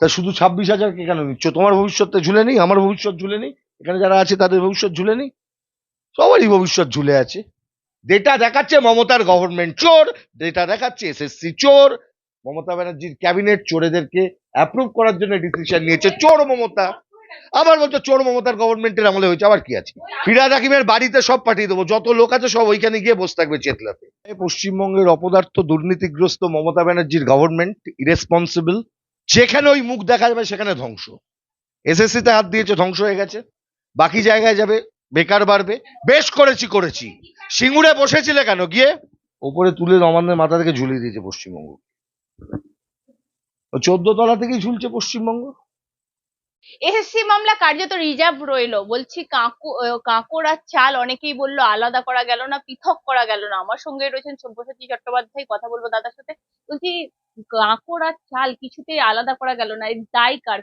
তা শুধু ছাব্বিশ হাজারকে কেন নিচ্ছ? তোমার ভবিষ্যৎটা ঝুলে নেই, আমার ভবিষ্যৎ ঝুলে নেই, এখানে যারা আছে তাদের ভবিষ্যৎ ঝুলে নেই। সবারই ভবিষ্যৎ ঝুলে আছে। ডেটা দেখাচ্ছে মমতার গভর্নমেন্ট চোর, ডেটা দেখাচ্ছে এসএসসি চোর। মমতা ব্যানার্জির ক্যাবিনেট চোরেদেরকে অ্যাপ্রুভ করার জন্য ডিসিশন নিয়েছে চোর মমতা। আবার বলতো চোর মমতার গভর্নমেন্টের আমলে হয়েছে, আবার কি আছে? ফিরাদ হাকিমের বাড়িতে সব পাঠিয়ে দেবো, যত লোক আছে সব ওইখানে গিয়ে বসে থাকবে চেতলাতে। পশ্চিমবঙ্গের অপদার্থ দুর্নীতিগ্রস্ত মমতা ব্যানার্জির গভর্নমেন্ট ইরেসপন্সিবল যেখানে ওই মুখ দেখা যাবে সেখানে ধ্বংস। এসএসসি তে হাত দিয়েছে, ধ্বংস হয়ে গেছে। বাকি জায়গায় যাবে, বেকার বাড়বে। বেশ করেছি করেছি। সিঙ্গুরে বসেছিলে কেন? গিয়ে ওপরে তুলে নবান্নের মাথা থেকে ঝুলিয়ে দিয়েছে পশ্চিমবঙ্গ। চোদ্দ তলা থেকেই ঝুলছে পশ্চিমবঙ্গ। এসএসসি মামলা কার্যত রিজার্ভ রইল। বলছি কাঁকু কাঁকড় আর চাল অনেকেই বলল আলাদা করা গেল না, পৃথক করা গেল না। আমার সঙ্গে রয়েছেন সব্যসাচী চট্টোপাধ্যায়, কথা বলব দাদার সাথে। বলছি কাঁকড় আর চাল কিছুতেই আলাদা করা গেল না, এর দায় কার?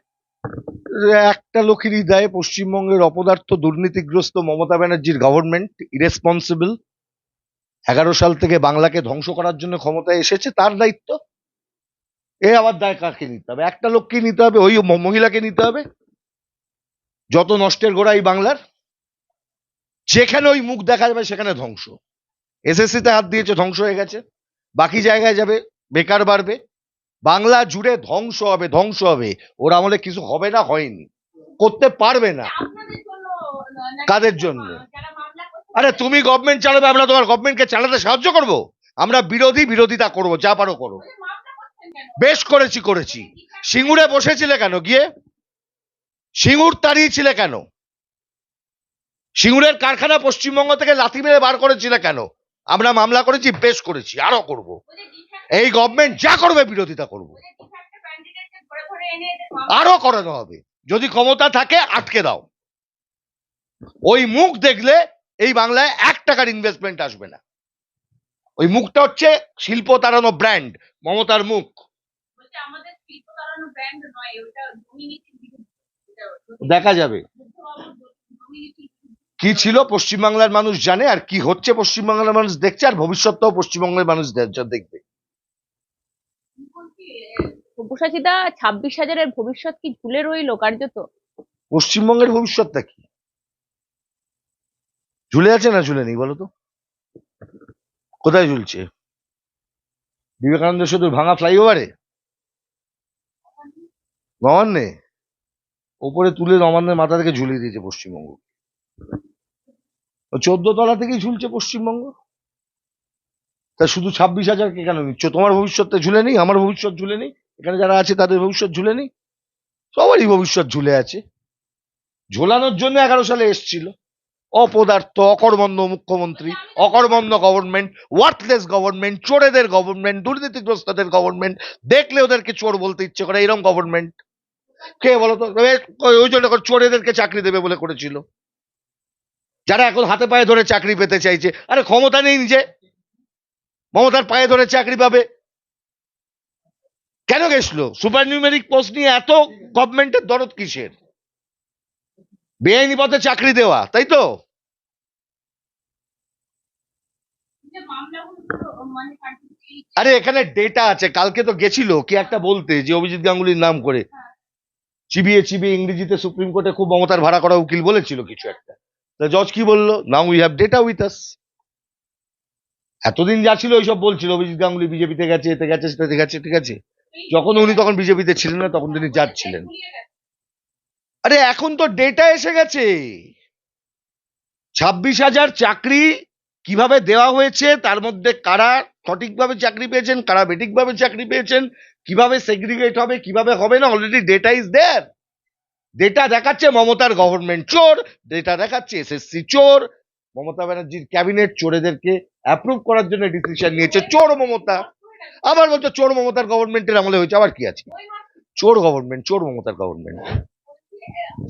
একটা লোকেরই দায়, পশ্চিমবঙ্গের অপদার্থ দুর্নীতিগ্রস্ত মমতা ব্যানার্জির গভর্নমেন্ট ইরেসপন্সিবল এগারো সাল থেকে বাংলাকে ধ্বংস করার জন্য ক্ষমতায় এসেছে, তার দায়িত্ব। এ আবার দায় কাকে নিতে হবে? একটা লোককে নিতে হবে, ওই মহিলাকে নিতে হবে। যত নষ্টের গোড়া এই বাংলার, যেখানে ওই মুখ দেখা যাবে সেখানে ধ্বংস। এসএসসি তে হাত দিয়েছে, ধ্বংস হয়ে গেছে। বাকি জায়গায় যাবে বেকার বাড়বে বাংলা জুড়ে ধ্বংস হবে ধ্বংস হবে। ওর আমলে কিছু হবে না হয়নি। করতে পারবে না। কাদের জন্য? আরে তুমি গভর্নমেন্ট চালাবে আমরা তোমার গভর্নমেন্টকে চালাতে সাহায্য করব? আমরা বিরোধী বিরোধিতা করব যা পারো করো। বেশ করেছি করেছি। সিঙ্গুরে বসেছিলে কেন গিয়ে? সিঙ্গুর তাড়িয়েছিলে কেন? সিঙ্গুরের কারখানা পশ্চিমবঙ্গ থেকে লাথি মেরে বার করেছিলে কেন? আমরা মামলা করেছি বেশ করেছি আরও করব। এই গভর্নমেন্ট যা করবে বিরোধিতা করব। আরও করানো হবে। যদি ক্ষমতা থাকে আটকে দাও। ওই মুখ দেখলে এই বাংলায় এক টাকার ইনভেস্টমেন্ট আসবে না। ওই মুখটা হচ্ছে শিল্প তাড়ানো ব্র্যান্ড মমতার মুখ। দেখা শিল্প তাড়ানো ব্র্যান্ড নয় ওটা দুর্নীতির বিরুদ্ধে দেখা যাবে কি ছিল পশ্চিমবাংলার মানুষ জানে আর কি হচ্ছে পশ্চিমবাংলার মানুষ দেখছে আর ভবিষ্যৎটাও পশ্চিমবঙ্গের মানুষ দেখবে। সব্যসাচীদা ছাব্বিশ হাজারের ভবিষ্যৎ কি ঝুলে রইল কার্যত? পশ্চিমবঙ্গের ভবিষ্যৎটা কি? ঝুলে আছে না ঝুলে নেই বলো তো? কোথায় ঝুলছে? বিবেকানন্দ সেতুর ভাঙা ফ্লাইওভারে? নবান্নে? ওপরে তুলে নবান্নের মাথা থেকে ঝুলিয়ে দিয়েছে পশ্চিমবঙ্গ। চোদ্দ তলা থেকেই ঝুলছে পশ্চিমবঙ্গ? তা শুধু ছাব্বিশ হাজারকে কেন নিচ্ছ? তোমার ভবিষ্যৎটা ঝুলে নেই, আমার ভবিষ্যৎ ঝুলে নেই? এখানে যারা আছে তাদের ভবিষ্যৎ ঝুলে নেই? সবারই ভবিষ্যৎ ঝুলে আছে। ঝোলানোর জন্য এগারো সালে এসছিল। অপদার্থ, অকর্মণ্য মুখ্যমন্ত্রী, অকর্মণ্য গভর্নমেন্ট ওয়ার্থলেস গভর্নমেন্ট চোরেদের গভর্নমেন্ট দুর্নীতিগ্রস্তদের গভর্নমেন্ট দেখলে ওদেরকে চোর বলতে ইচ্ছে করে, এরম গভর্নমেন্ট কে বলতো? ওই জন্য চোরেদেরকে চাকরি দেবে বলে করেছিল। যারা এখন হাতে পায়ে ধরে চাকরি পেতে চাইছে আরে ক্ষমতা নেই নিজে। মমতার পায়ে ধরে চাকরি পাবে। কেন গেছিল? সুপার নিউমেরিক পোস্ট নিয়ে এত গভর্নমেন্টের দরদ কিসের? বেআইনি পথে চাকরি দেওয়া তাই তো? আরে এখানে ডেটা আছে কালকে তো গেছিল কি একটা বলতে যে অভিজিৎ গাঙ্গুলির নাম করে। চিবিয়ে চিবিয়ে ইংরেজিতে সুপ্রিম কোর্টে খুব মমতার ভাড়া করা উকিল বলেছিল কিছু একটা। জজ কি বলল? Now we have data with us এতদিন যা ছিল ওইসব বলছিল। অভিজিৎ গাঙ্গুলি বিজেপিতে গেছে, এতে গেছে, সেটাতে গেছে, ঠিক আছে। যখন উনি তখন বিজেপিতে ছিলেন না, তখন তিনি যাচ্ছিলেন। আরে এখন তো ডেটা এসে গেছে। ছাব্বিশ হাজার চাকরি কীভাবে দেওয়া হয়েছে, তার মধ্যে কারা সঠিকভাবে চাকরি পেয়েছেন, কারা বেঠিকভাবে চাকরি পেয়েছেন, কীভাবে সেগ্রিগেট হবে, কীভাবে হবে না already data is there data দেখাচ্ছে মমতার গভর্নমেন্ট চোর ডেটা দেখাচ্ছে এসএসসি চোর। মমতা ব্যানার্জির ক্যাবিনেট চোরেদেরকে অ্যাপ্রুভ করার জন্য ডিসিশন নিয়েছে চোর মমতা। আবার বলতো চোর মমতার গভর্নমেন্টের আমলে হয়েছে আবার কি আছে? চোর গভর্নমেন্ট চোর মমতার গভর্নমেন্ট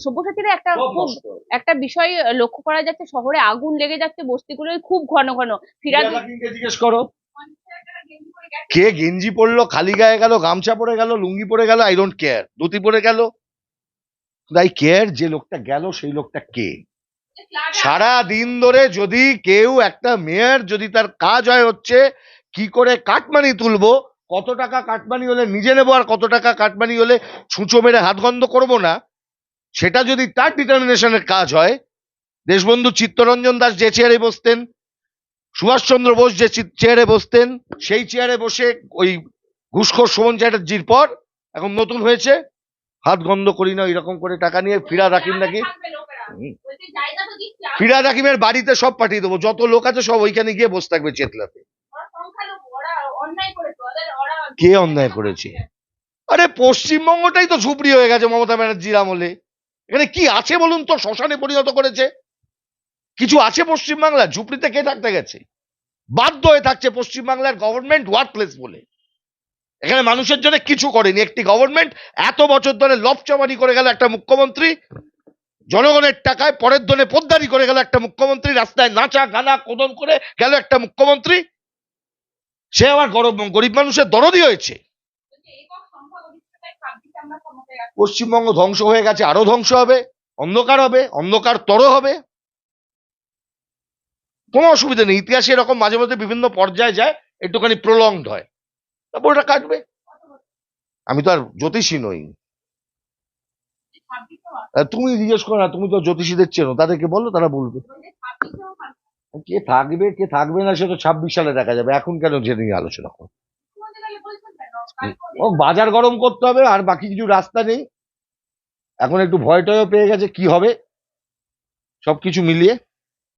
সব্যসাচীরা একটা খুব একটা বিষয় লক্ষ্য করা যাচ্ছে শহরে আগুন লেগে যাচ্ছে বস্তিগুলোয় খুব ঘন ঘন। ফিরাদ জিজ্ঞেস করো? কে গেঞ্জি পরলো খালি গায়ে গেল গামছা পরে গেল লুঙ্গি পরে গেল আই ডোন্ট কেয়ার ধুতি পরে গেল। আই কেয়ার যে লোকটা গেল, সেই লোকটা কে? সারা দিন ধরে যদি কেউ একটা মেয়র যদি তার কাজ হয় হচ্ছে, কি করে কাটমানি তুলবো? কত টাকা কাটমানি হলে নিজে নেব আর কত টাকা কাটমানি হলে ছুঁচো মেরে হাত গন্ধ করব না? সেটা যদি তার ডিটারমিনেশনের কাজ হয়, দেশবন্ধু চিত্তরঞ্জন দাস যে চেয়ারে বসতেন, সুভাষচন্দ্র বোস যে চেয়ারে বসতেন, সেই চেয়ারে বসে ওই ঘুষখোর সুমন চ্যাটার্জির পর এখন নতুন হয়েছে। হাত গন্ধ করি না এরকম করে টাকা নিয়ে ফিরা রাখিম নাকি? হুম। ফিরাদ হাকিমের বাড়িতে সব পাঠিয়ে দেবো যত লোক আছে সব ওইখানে গিয়ে বসে থাকবে চেতলাতে। কে অন্যায় করেছে? আরে পশ্চিমবঙ্গটাই তো ঝুপড়ি হয়ে গেছে মমতা ব্যানার্জির আমলে। এখানে কি আছে বলুন তো শ্মশানে পরিণত করেছে? কিছু আছে পশ্চিমবাংলা ঝুপড়িতে কে থাকতে গেছে? বাধ্য হয়ে থাকছে পশ্চিমবাংলার গভর্নমেন্ট ওয়ার্কলেস বলে। এখানে মানুষের জন্য কিছু করেনি। একটি গভর্নমেন্ট এত বছর ধরে লপচামারি করে গেল একটা মুখ্যমন্ত্রী, জনগণের টাকায় পরের ধনে পোদ্দারি করে গেল একটা মুখ্যমন্ত্রী, রাস্তায় নাচা, গানা, কোদন করে গেল একটা মুখ্যমন্ত্রী। সে আবার গরিব মানুষের দরদি হয়েছে। পশ্চিমবঙ্গ ধ্বংস হয়ে গেছে, আরও ধ্বংস হবে, অন্ধকার হবে, অন্ধকার তর হবে। কোনো অসুবিধা নেই। ইতিহাসে এরকম মাঝে মাঝে বিভিন্ন পর্যায়ে যায়, একটুখানি প্রলংড হয়। ওটা কাটবে। আমি তো আর জ্যোতিষী নই। তুমি জিজ্ঞেস করো না, তুমি তো জ্যোতিষীদের চেনো, তাদেরকে বলো, তারা বলবে। কে থাকবে কে থাকবে না, সেটা ছাব্বিশ সালে দেখা যাবে, এখন কেন জেনে নিয়ে আলোচনা করো? ও বাজার গরম করতে হবে, আর বাকি কিছু রাস্তা নেই। এখন একটু ভয় টয়ও পেয়ে গেছে, কি হবে? সবকিছু মিলিয়ে।